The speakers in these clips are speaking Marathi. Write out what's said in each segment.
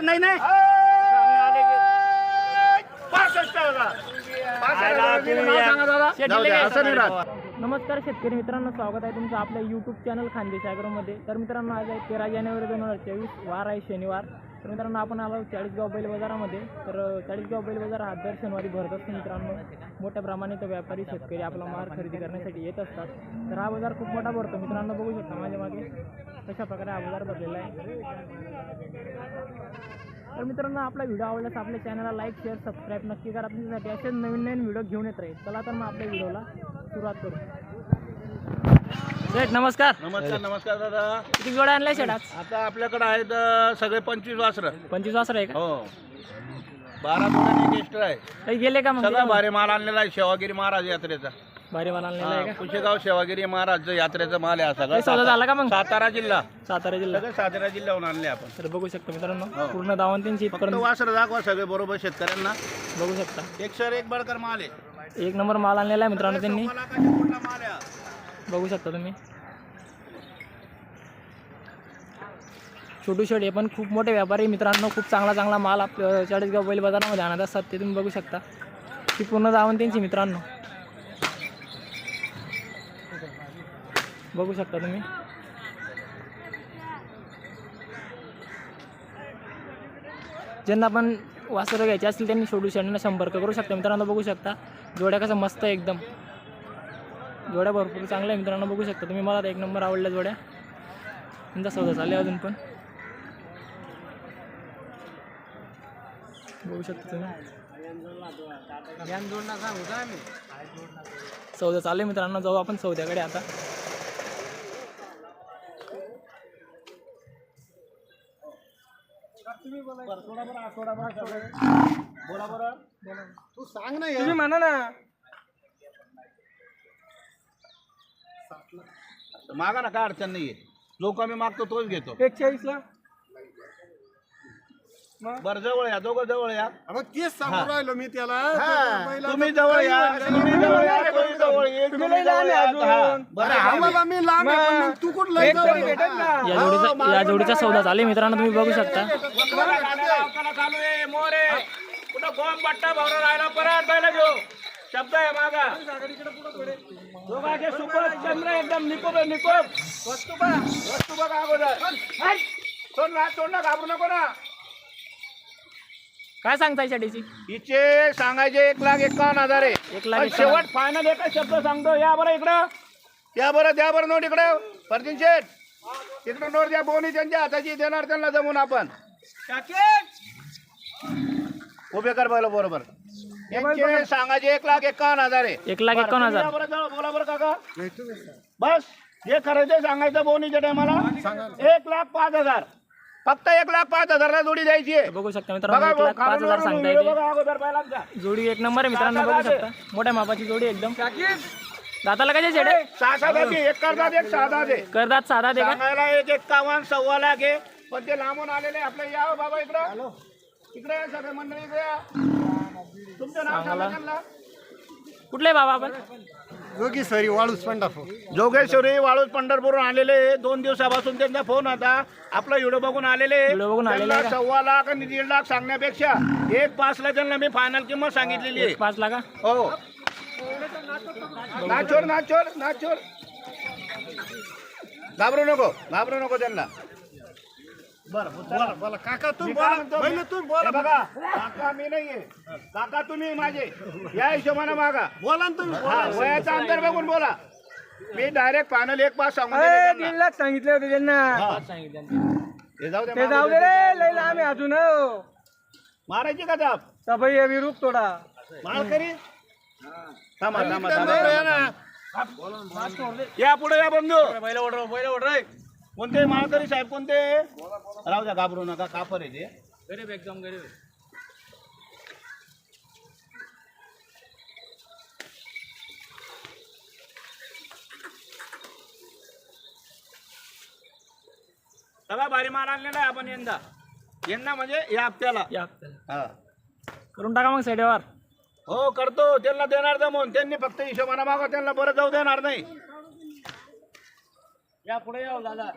हजार नाही नाही. पासष्ट हजार. नमस्कार शेतकरी मित्रांनो स्वागत आहे तुमचं आपल्या यूट्यूब चॅनल खानदेश ॲग्रोमध्ये तर मित्रांनो आज आहे तेरा जानेवारी दोन हजार चोवीस वार आहे शनिवार. तर मित्रांनो आपण आलो चाळीसगाव बैल बाजारामध्ये तर चाळीसगाव बैल बाजार हा दर शनिवारी भरत असतो मित्रांनो. मोठ्या प्रमाणात व्यापारी शेतकरी आपला माल खरेदी करण्यासाठी येत असतात. तर हा बाजार खूप मोठा भरतो. मित्रांनो बघू शकता माझ्या मागे कशा प्रकारे हा बाजार भरलेला आहे. तर मित्रांनो आपला व्हिडिओ आवडल्यास आपल्या चॅनलला लाईक शेअर सबस्क्राईब नक्की करा. तुमच्यासाठी असेच नवीन नवीन व्हिडिओ घेऊन येत राहील. चला तर मग आपल्या व्हिडिओला सुरुवात करू. शेठ नमस्कार. नमस्कार नमस्कार दादा. किती जोड्या आणल्या शेठ आज आता आपल्याकडे आहेत अं, सगळे पंचवीस वासरं. पंचवीस वाजता आहे का? हो. बारा जोड्याने एक्स्ट्रा आहे. काही गेले का मग? सगळा भारी माल आणलेला आहे शेवागिरी महाराज यात्रेचा. भारी माल आणलेला आहे का? कुशेगाव शेवागिरी महाराज यात्रेचा माल आहे हा काही सौदा सगळा झाला का मग? सातारा जिल्हा. सातारा जिल्हा. सगळे सातारा जिल्ह्याहून आणले आपण. तर बघू शकता मित्रांनो हो. पूर्ण दावंतींची फक्त इथपर्यंत वासर दाखवा सगळे बरोबर शेतकऱ्यांना. बघू शकता. एक सर एक बडकर माल आहे. एक नंबर माल आणलेला आहे मित्रांनो त्यांनी. आहे. बघू शकता तुम्ही. छोटू शेड हे पण खूप मोठे व्यापारी मित्रांनो. खूप चांगला चांगला माल आपल्या चाळीसगाव बैल बाजारामध्ये आणत असतात ते तुम्ही बघू शकता. ती पूर्ण जाऊन त्यांची मित्रांनो. बघू शकता तुम्ही. ज्यांना पण वासरं घ्यायचे असतील त्यांनी छोटू शेडना संपर्क करू शकता. मित्रांनो बघू शकता. जोड्या कसं मस्त आहे एकदम. जोड्या भरपूर चांगल्या मित्रांनो बघू शकता तुम्ही. मला तर एक नंबर आवडल्या जोड्या. त्यांचा सौदा चालू आहे अजून पण. बघू शकता तुम्ही. सौदा चालू आहे मित्रांनो जाऊ आपण सौद्याकडे आता. बोला बरं. तू सांग ना तुम्ही म्हणा ना. मागा ना काय अडचण नाहीये जो कमी मागतो तोच घेतो एकचाळीसला बरं जवळ या दोघं जवळ या मग तेच सांगून राहिलो मी त्याला तुम्ही जवळ काही या म्हणलं तुम्ही नाही. जवळ या तुम्ही जवळ या, तुम्ही जवळ या. हा, बरं अरे हा. बाबा मी लांब आहे, पण मग तू कुठला या जोडीचा या जोडीचा सौदा चालू आहे मित्रांनो तुम्ही बघू शकता. कुठं गोम बट्टा भरून राहिला परत बैल घेऊ शब्द आहे दोघांचे चंद्र एकदम निकोप आहे, निकोप. वस्तू बघा वस्तू बघा अगोदर. सोड ना सोड ना घाबरू नको ना. काय सांगताय शाडीची हिचे सांगायचे एक लाख एकावन्न हजार आहे. एक लाख पण एकावन्न. शेवट फायनल एकच शब्द सांगतो. या बरं इकडं. या बरं द्या बरं नोट इकडं. परतीन शेठ. इकडं नोट द्या बोनी त्यांच्या हाताची देणार त्यांना जमून आपण. उभे कर बैल बरोबर. यांचे सांगायचे एक लाख एकावन्न हजार आहे. एक लाख बरं, एकावन्न हजार बरं बोला बरं काका. बस जे करायचं सांगायचं बोनीच्या टायमाला. एक लाख पाच हजार. फक्त एक लाख पाच हजारला जोडी द्यायची आहे. बघू शकता मित्रांनो बघा एक लाख पाच हजार सांगता व्हिडिओ येते. बघा अगोदर पहिल्यांदा जोडी एक नंबर आहे मित्रांनो बघू शकता. मोठ्या मापाची जोडी एकदम. दाताला कशा शेड सहा सात आहे, एक करतात एक साधा आहे. करदात साधा दे का? सांगायला एक एक्कावन्न सव्वा लाख आहे. पण ते लांबून आलेले आपले या हो बाबा इकडं. इकडे या सगळे मंडळी इकडे या. तुमचं नाव सांगा त्यांना. कुठले बाबा आपण? योगी सरी वाळूच पंढरपूर. जोगेश्वरी वाळूज पंढरपूरहून आलेले दोन दिवसापासून त्यांचा फोन होता आपला व्हिडिओ बघून आलेले. व्हिडिओ बघून आलेले त्यांना का? सव्वा लाख आणि दीड लाख सांगण्यापेक्षा एक पाचला त्यांना मी फायनल किंमत सांगितलेली आहे. पाच लाखा हो. नाचोर नाचोर नाचोर. घाबरू नको घाबरू नको त्यांना. बरं बोला बोला. काका तुम्ही काय बोला? पहिले तुम्ही हे बोला बघा काका मी नाहीये. काका तुम्ही माझे. या हिशोबाने मागा. बोला ना तुम्ही हा वयाचा अंतर बघून बोला. मी डायरेक्ट फायनल एक पास सांगून दिले त्यांना. लाख सांगितले होते त्यांना. हा. सांगितलं हे जाऊ दे ते जाऊ दे रे लई लांब आहे अजून हो. मारायची का दाब? सबाई आहे रूप थोडा. मार करी. थांबा थांबा बोला या थांबा ना. या पुढे या बंधू. पहिला ऑर्डर पहिला ऑर्डर कोणते माळकरी साहेब कोणते? राहू द्या घाबरू नका कापर आहे ते. गरीब एकदम गरीब. सगळा भारी माल आणलेला आहे आपण यंदा. यंदा म्हणजे या हप्त्याला. या हप्त्याला. हा. करून टाका मग साईडवर. हो करतो. त्यांना देणार जमून. त्यांनी फक्त हिशोबाने मागा त्यांना बरं जाऊ देणार नाही. या पुढे या दादा.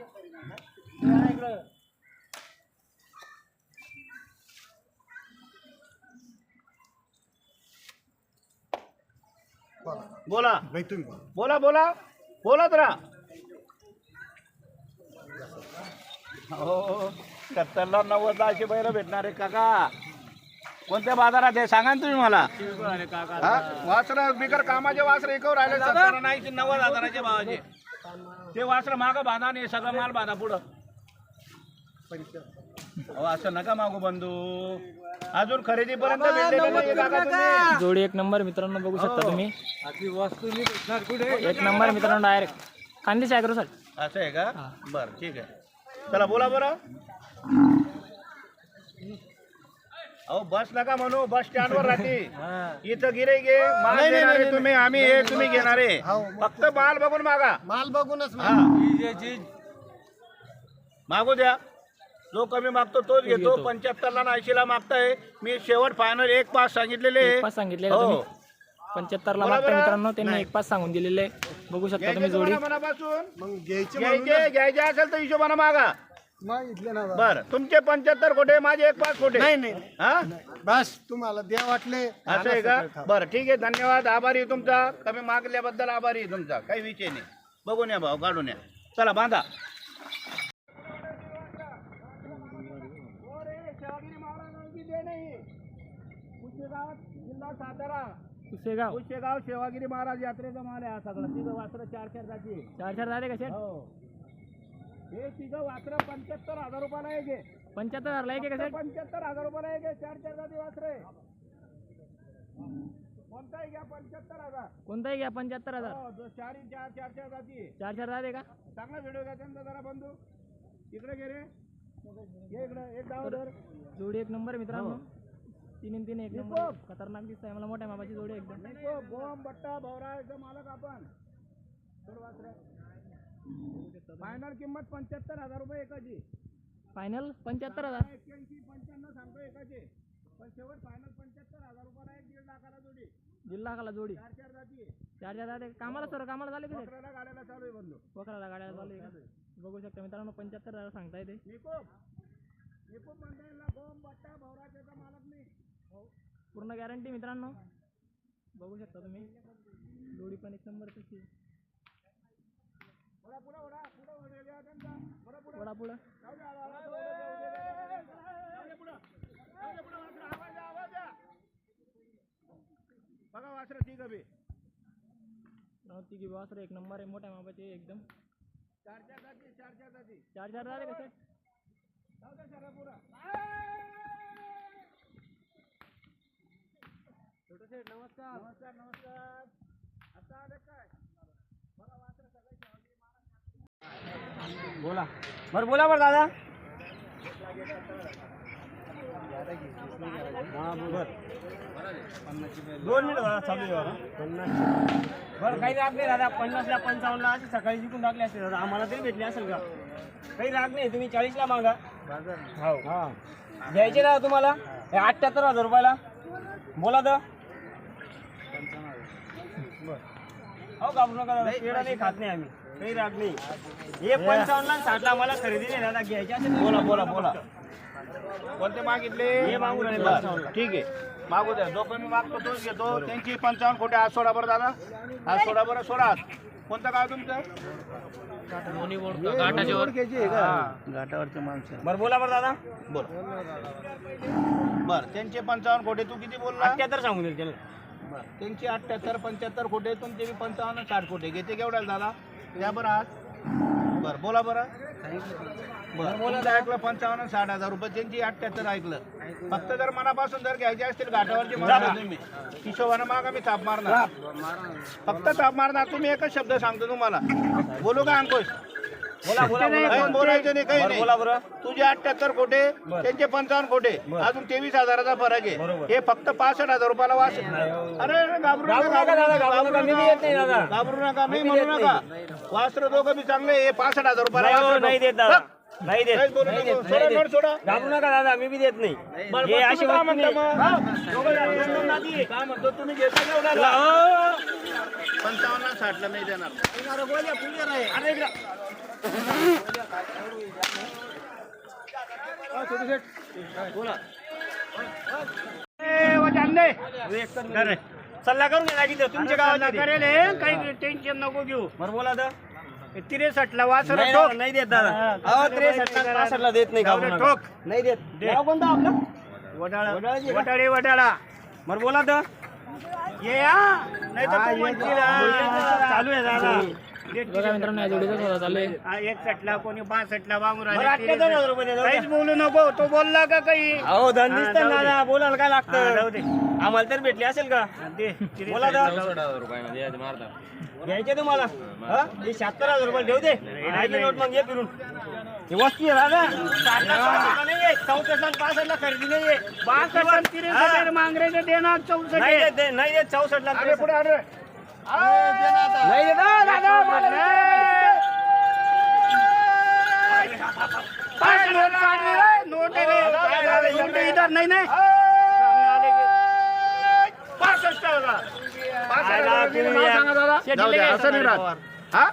या बोला. नाही तुम्ही बोला. बोला बोला. तर हो सत्तरला नव्वद दहाशे बैल भेटणार आहे काका. कोणत्या बाजारात आहे? सांगा ना तुम्ही मला. वासर बिकर कामाचे वासर इकवर राहिले नाही नव्वद हजाराचे भावाचे. ते वासर मागं बांधा नाही सगळं माल बांधा पुढं. अहो असं नका मागू बंधू. अजून खरेदीपर्यंत भेटलेले नाहीये काका तुम्ही. जोडी एक नंबर मित्रांनो बघू शकता तुम्ही. एक नंबर मित्रांनो डायरेक्ट खानदेश ॲग्रो सर. असं आहे का? बरं ठीक आहे. चला बोला बरं. अहो बस नका म्हणू बस स्टँडवर राहते. इथं गिरे गे माल नाही, नाही, देणारे नाही, तुम्ही आम्ही हे तुम्ही घेणारे हो. फक्त माल बघून मागा. माल बघूनच हा. मागू. द्या. जो कमी मागतो तोच घेतो. पंच्याहत्तरला ऐंशीला मागताय. मी शेवट फायनल एक पास सांगितलेले एक पास सांगितलेलं हो. तुम्ही? पंच्याहत्तरला मागता. मित्रांनो त्यांनी एक पास सांगून दिलेले आहे. बघू शकता तुम्ही जोडी. मनापासून? मग घ्यायचे म्हणून घ्यायचे घ्यायचे असेल तर हिशोबाने मागा. मागितले ना दादा. बर तुमचे पंच्याहत्तर कोटे माझे एक पाच कोटे नाही नाही हा? बस तुम्हाला द्या वाटले. असं आहे का? बरं ठीक आहे धन्यवाद. आभारी आहे तुमचा. कमी मागल्याबद्दल आभारी आहे तुमचा. काही विषय नाही. बघून या भाऊ काढून या. चला बांधा. जिल्हा सातारा कुसेगाव कुशेगाव शेवागिरी महाराज यात्रेचा माल आहे हा सगळा. तिघं वासरं चार चार जाती. चार चार झाले कसे हो. हे तिघं वासरं पंच्याहत्तर हजार रुपयाला एक आहे. पंच्याहत्तर हजारला एक आहे कसे पंच्याहत्तर हजार रुपयाला एक आहे. चार चार जाती वासरं आहे. कोणताही घ्या पंच्याहत्तर हजार. कोणताही घ्या पंच्याहत्तर हजार. हो, जो चार चार चार चार जाती आहे. चार चार झाले का? चांगला व्हिडिओ घ्या त्यांचा जरा बंधू. इकडे गे रे. ये इकडे. एक डाव धर. जोडी एक नंबर मित्रांनो. हो. तीन इन तीन एक नंबर खतरनाक दिसत आहे मला मोठ्या मापाची जोडी एकदम. गोम बट्टा भवरा एकदम मालक आपण. फायनल किंमत पंच्याहत्तर हजार रुपये एकाची. फायनल पंच्याहत्तर हजार. एक्क्याऐंशी पंच्याण्णव सांगतो एकाचे. पण शेवट फायनल पंच्याहत्तर हजार रुपयाला एक दीड लाखाला जोडी. जिल्हा खाला जोडी. चार चार जाती चार चार झाले कामाला सर कामाला झाले कसे अकराला गाड्याला चालू आहे बंधू. वकराला गाड्या चालू आहे का? बघू शकता मित्रांनो पंच्याहत्तर हजार सांगता येते निकोप. निकोप म्हणता येईल ना गोम बट्टा भवराच्याचा मालक मी पूर्ण गॅरंटी मित्रांनो. बघू शकता तुम्ही. जोडी पण एक नंबर कशी आहे. पुढा. बघा वासरं ठीक आहे नव्हती की वासर एक नंबर आहे मोठ्या मापाचे एकदम. चार चार जाती चार चार जाती. चार चार झाले कसे नमस्कार. नमस्कार नमस्कार. आता आले काय? बोला. बरं बोला बरं दादा. दोन मिनिट दादा चालू आहे बरं. बरं काही राग नाही दादा. पन्नासला पंचावन्नला अशी सकाळी जिंकून टाकली असते दादा आम्हाला तरी भेटली असेल का? काही राग नाही तुम्ही चाळीसला मागा. हो. हा. घ्यायचे ना तुम्हाला? हे अठ्ठ्याहत्तर हजार रुपयाला. बोला तर. हो घाबरू नका दादा पेढा नाही खात नाही आम्ही. काही राग नाही. हे पंचावन्नला आणि साठला आम्हाला खरेदी नाही दादा घ्यायचे असेल. बोला बोला बोला. कोणते मागितले? हे मागून राहिले बरं, पंचावन्नला. ठीक आहे. मागू द्या. जो कमी मागतो तोच घेतो. त्यांची पंचावन्न कोटी आज सोडा बरं दादा. आज सोडा बरं सोडा. आज. कोणतं गाव तुमचं? घाटावरचे माणसं. बरं बोला बरं दादा. बोल. बर त्यांचे पंचावन्न कोटी तू किती बोलला? अठ्ठ्याहत्तर सांगून देईल त्याला. बरं त्यांची अठ्ठ्याहत्तर पंच्याहत्तर कोटी तुमचे मी पंचावन्न साठ कोटी घेते केवढ्याला दादा द्या बरं आज. बरं बोला बरं. बरं बोला. ऐकलं पंचावन्न साठ हजार रुपये. त्यांची अठ्ठ्याहत्तर ऐकलं. फक्त जर मनापासून जर घ्यायचे असतील घाटावरचे माणसं तुम्ही. हिशोबानं मागा मी थाप मारणार. फक्त थाप मारणार. तुम्ही एकच शब्द सांगतो तुम्हाला. बोलू का अंकुश? बोला बोला बोला. काही बोलायचं नाही काही बरं, नाही. बोला बरं. तुझे अठ्ठ्याहत्तर कोटे त्यांचे पंचावन्न कोटे. अजून तेवीस हजाराचा फरक आहे. हे फक्त पासष्ट हजार रुपयाला वाच अरे अरे, घाबरू नका, घाबरू नका घाबरू नका. मी. घाबरू नका म्हणू नका. वास्त्र दोघं बी चांगले हे पासष्ट हजार रुपयाला नाही हो, वासरं नाही बघ. देत दादा. बघ. नाही देत काहीच बोलू नाही नको. देत, सोडा, नाही नोट देत. सोडा. घाबरू नका दादा मी बी देत नाही हे अशी तुम्ही काय वस्तू म्हणता नाही. मग? दोघं जण दोन नाती आहे. काय म्हणतो तुम्ही घेता? ला- पंचावन्न साठला नाही देणार अरे इकडं. बोला ए, सल्ला करून घ्या की तुमच्या गावात करेल हे, काही टेन्शन नको घेऊ बरं बोला तर तिरेसठला वासर नाही ठोक. नाही देत दादा. अहो त्रेसष्टला पासष्टला देत नाही का ठोक. नाही देत. गाव कोणतं आपलं? वडाळा. वडाळाची का? वडाळे वडाळा. बरं बोला तर. ये हा नाही तर तू म्हणशील, हा. चालू आहे दादा. बघा मित्रांनो या जोडीचा सौदा चालू आहे. हा, एकसठला कोणी बासष्टला वागून बरं, राहिले, अठ्ठ्याहत्तर हजार रुपये द्या, जाऊ काहीच द्या. बोलू नको तो बोलला का काही? अहो धन दिसतं जाऊ ना बोलायला काय हा, लागतं जाऊ दे. आम्हाला तर भेटली असेल का? दे, बोला घ्यायचे तुम्हाला? हा? हे शहात्तर हजार रुपये ठेवू दे. राहिली नोट मग ये फिरून. ही वस्तू आहे आणि पासष्टला खरेदी. बासष्ट आणि देणार चौसष्ट. नाही. देत देत आणि अरे पुढे अरे. नाही दादा मला नोट इधर नाही नाही दादा. असं नाही राहत. हा?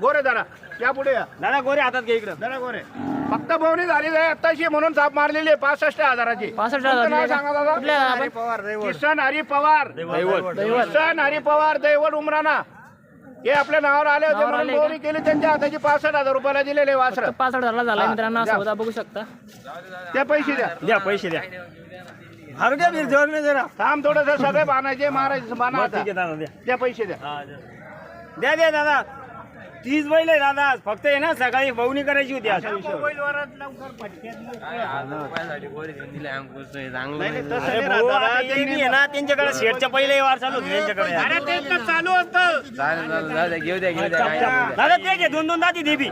गोरे जरा या पुढे या दादा गोरे हातात घे इकडं जरा गोरे फक्त बोवणी झालेली आहे आत्ताशी म्हणून साप मारलेली आहे पासष्ट हजाराची. पासष्ट तुमचं हजार नाव सांगा किसन हरी पवार. किसन हरी पवार दैवड उमराना. हे आपल्या नावावर आले होते नावावर म्हणून आले का? केली त्यांच्या हाताची पासष्ट हजार रुपयाला दिलेले वासर. पासष्ट हजारला झाला मित्रांनो. सौदा बघू शकता. ते पैसे द्या. द्या पैसे द्या. हारू द्या बीर जोर नाही जरा. थांब थोडस सगळे बाणायचे मारायचे बाणा आता. द्या. द्या पैसे द्या. हा, द्या. द्या द्या दादा. तीस बैल आहे दादा. फक्त आहे ना सकाळी बवणी करायची होती आज. मोबाईलवरच लवकर पटकन नाही, नाही, तसं अरे नाही भाऊ, राहत आता दादा. हे बी आहे ना त्यांच्याकडे शेटच्या पहिले वार चालू होते त्यांच्याकडे. अरे ते तर चालू होतं दादा ते घे दोन दोन दाती दे बी.